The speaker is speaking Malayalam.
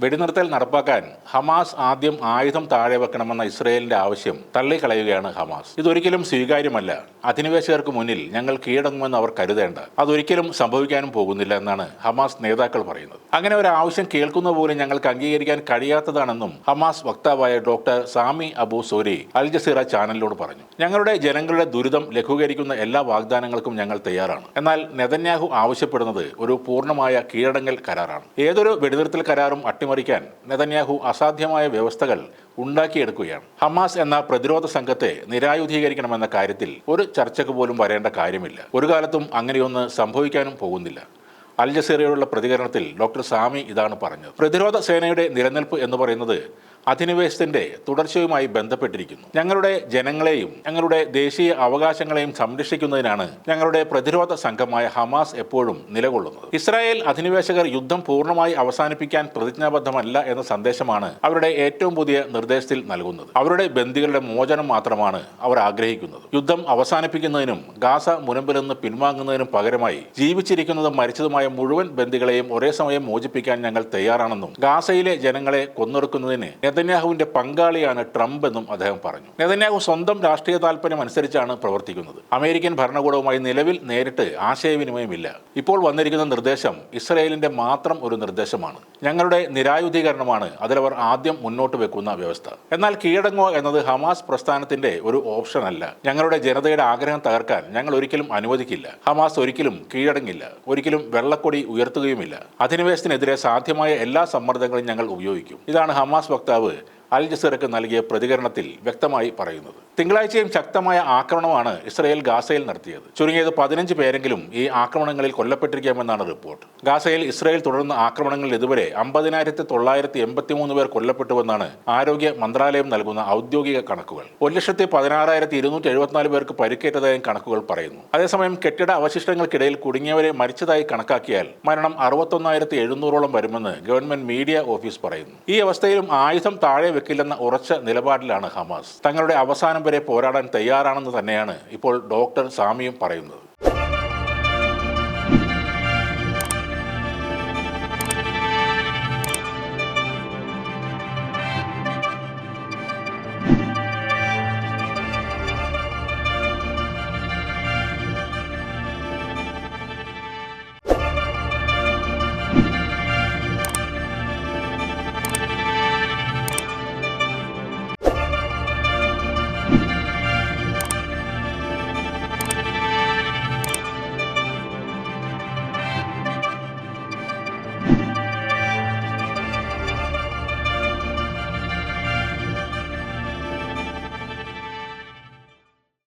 വെടിനിർത്തൽ നടപ്പാക്കാൻ ഹമാസ് ആദ്യം ആയുധം താഴെ വെക്കണമെന്ന ഇസ്രയേലിന്റെ ആവശ്യം തള്ളിക്കളയുകയാണ് ഹമാസ്. ഇതൊരിക്കലും സ്വീകാര്യമല്ല. അധിനിവേശകർക്ക് മുന്നിൽ ഞങ്ങൾ കീഴടങ്ങുമെന്ന് അവർ കരുതേണ്ട. അതൊരിക്കലും സംഭവിക്കാനും പോകുന്നില്ല എന്നാണ് ഹമാസ് നേതാക്കൾ പറയുന്നത്. അങ്ങനെ ഒരു ആവശ്യം കേൾക്കുന്ന പോലും ഞങ്ങൾക്ക് അംഗീകരിക്കാൻ കഴിയാത്തതാണെന്നും Hamas വക്താവായ doctor Sami Abu Zuhri Al Jazeera ചാനലിനോട് പറഞ്ഞു. ഞങ്ങളുടെ ജനങ്ങളുടെ ദുരിതം ലഘൂകരിക്കുന്ന എല്ലാ വാഗ്ദാനങ്ങൾക്കും ഞങ്ങൾ തയ്യാറാണ്. എന്നാൽ നെതന്യാഹു ആവശ്യപ്പെടുന്നത് ഒരു പൂർണമായ കീഴടങ്ങൽ കരാറാണ്. ഏതൊരു വെടിനിർത്തൽ കരാറും അട്ടിമറിക്കാൻ നെതന്യാഹു അസാധ്യമായ വ്യവസ്ഥകൾ ഉണ്ടാക്കിയെടുക്കുകയാണ്. ഹമാസ് എന്ന പ്രതിരോധ സംഘത്തെ നിരായുധീകരിക്കണമെന്ന കാര്യത്തിൽ ഒരു ചർച്ചയ്ക്ക് പോലും വരേണ്ട കാര്യമില്ല. ഒരു കാലത്തും അങ്ങനെയൊന്ന് സംഭവിക്കാനും പോകുന്നില്ല. അൽ ജസീറയോടുള്ള പ്രതികരണത്തിൽ ഡോക്ടർ സാമി ഇതാണ് പറഞ്ഞത്. പ്രതിരോധ സേനയുടെ നിലനിൽപ്പ് എന്ന് പറയുന്നത് അധിനിവേശത്തിന്റെ തുടർച്ചയുമായി ബന്ധപ്പെട്ടിരിക്കുന്നു. ഞങ്ങളുടെ ജനങ്ങളെയും ഞങ്ങളുടെ ദേശീയ അവകാശങ്ങളെയും സംരക്ഷിക്കുന്നതിനാണ് ഞങ്ങളുടെ പ്രതിരോധ സംഘമായ ഹമാസ് എപ്പോഴും നിലകൊള്ളുന്നത്. ഇസ്രായേൽ അധിനിവേശകർ യുദ്ധം പൂർണമായി അവസാനിപ്പിക്കാൻ പ്രതിജ്ഞാബദ്ധമല്ല എന്ന സന്ദേശമാണ് അവരുടെ ഏറ്റവും പുതിയ നിർദ്ദേശത്തിൽ നൽകുന്നത്. അവരുടെ ബന്ദികളുടെ മോചനം മാത്രമാണ് അവർ ആഗ്രഹിക്കുന്നത്. യുദ്ധം അവസാനിപ്പിക്കുന്നതിനും ഗാസ മുനമ്പിൽ നിന്ന് പിൻവാങ്ങുന്നതിനും പകരമായി ജീവിച്ചിരിക്കുന്നതും മരിച്ചതുമായ മുഴുവൻ ബന്ദികളെയും ഒരേ സമയം മോചിപ്പിക്കാൻ ഞങ്ങൾ തയ്യാറാണെന്നും ഗാസയിലെ ജനങ്ങളെ കൊന്നൊടുക്കുന്നതിന് നെതന്യാഹുവിന്റെ പങ്കാളിയാണ് ട്രംപ് എന്നും അദ്ദേഹം പറഞ്ഞു. നെതന്യാഹു സ്വന്തം രാഷ്ട്രീയ താല്പര്യം അനുസരിച്ചാണ് പ്രവർത്തിക്കുന്നത്. അമേരിക്കൻ ഭരണകൂടവുമായി നിലവിൽ നേരിട്ട് ആശയവിനിമയമില്ല. ഇപ്പോൾ വന്നിരിക്കുന്ന നിർദ്ദേശം ഇസ്രയേലിന്റെ മാത്രം ഒരു നിർദ്ദേശമാണ്. ഞങ്ങളുടെ നിരായുധീകരണമാണ് അതിലവർ ആദ്യം മുന്നോട്ട് വെക്കുന്ന വ്യവസ്ഥ. എന്നാൽ കീഴടങ്ങോ എന്നത് ഹമാസ് പ്രസ്ഥാനത്തിന്റെ ഒരു ഓപ്ഷൻ അല്ല. ഞങ്ങളുടെ ജനതയുടെ ആഗ്രഹം തകർക്കാൻ ഞങ്ങൾ ഒരിക്കലും അനുവദിക്കില്ല. ഹമാസ് ഒരിക്കലും കീഴടങ്ങില്ല. ഒരിക്കലും വെള്ളക്കൊടി ഉയർത്തുകയുമില്ല. അധിനിവേശത്തിനെതിരെ സാധ്യമായ എല്ലാ സമ്മർദ്ദങ്ങളും ഞങ്ങൾ ഉപയോഗിക്കും. ഇതാണ് ഹമാസ് വക്താവ് അൽ ജസീറയ്ക്ക് നൽകിയ പ്രതികരണത്തിൽ വ്യക്തമായി പറയുന്നത്. തിങ്കളാഴ്ചയും ശക്തമായ ആക്രമണമാണ് ഇസ്രായേൽ ഗാസയിൽ നടത്തിയത്. ചുരുങ്ങിയത് പതിനഞ്ച് പേരെങ്കിലും ഈ ആക്രമണങ്ങളിൽ കൊല്ലപ്പെട്ടിരിക്കാമെന്നാണ് റിപ്പോർട്ട്. ഗാസയിൽ ഇസ്രയേൽ തുടർന്ന ആക്രമണങ്ങളിൽ ഇതുവരെ അമ്പതിനായിരത്തി തൊള്ളായിരത്തി എൺപത്തിമൂന്ന് പേർ കൊല്ലപ്പെട്ടുവെന്നാണ് ആരോഗ്യ മന്ത്രാലയം നൽകുന്ന ഔദ്യോഗിക കണക്കുകൾ. ഒരു ലക്ഷത്തി പതിനാറായിരത്തി ഇരുന്നൂറ്റി എഴുപത്തിനാല് പേർക്ക് പരിക്കേറ്റതായും കണക്കുകൾ പറയുന്നു. അതേസമയം കെട്ടിട അവശിഷ്ടങ്ങൾക്കിടയിൽ കുടുങ്ങിയവരെ മരിച്ചതായി കണക്കാക്കിയാൽ മരണം അറുപത്തൊന്നായിരത്തി എഴുന്നൂറോളം വരുമെന്ന് ഗവൺമെന്റ് മീഡിയ ഓഫീസ് പറയുന്നു. ഈ അവസ്ഥയിലും ആയുധം താഴെ വെക്കില്ലെന്ന ഉറച്ച നിലപാടിലാണ് ഹമാസ്. തങ്ങളുടെ അവസാനം വരെ പോരാടാൻ തയ്യാറാണെന്ന് തന്നെയാണ് ഇപ്പോൾ ഡോക്ടർ സാമിയും പറയുന്നത്.